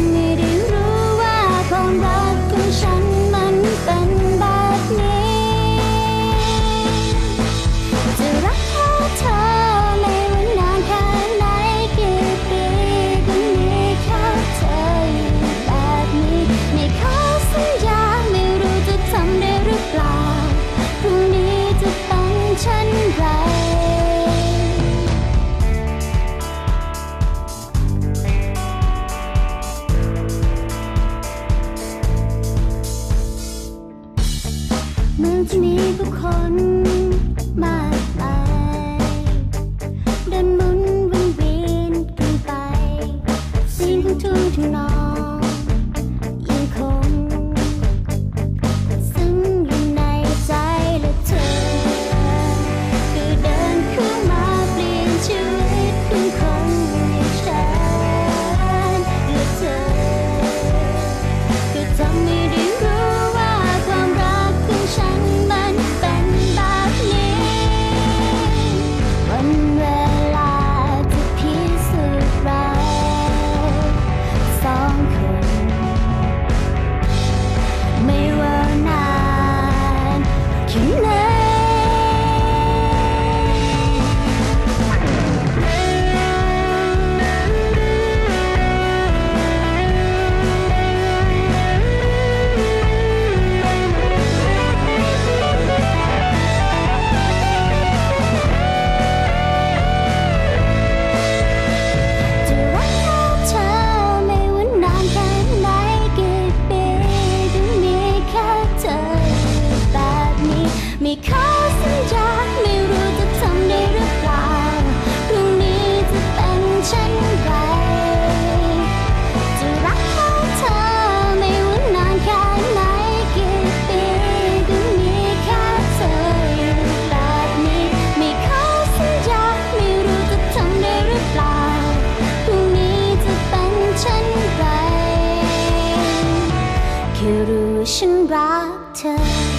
ฉั คนมากมเดินมุนวนเวียนกันไป สิ่งทุ่งทุ่งนอ ได้ขอสัญญาไม่รู้จะทำได้หรือเปล่าพรุ่งนี้จะเป็นเช่นไรจะรักขอเธอไม่ว่านานแค่ไหนกี่ปีก็มีแค่เธอแบบนี้ไม่ขอสัญญาไม่รู้จะทำได้หรือเปล่าพรุ่งนี้จะเป็นเช่นไรแค่รู้ว่าฉันรักเธอ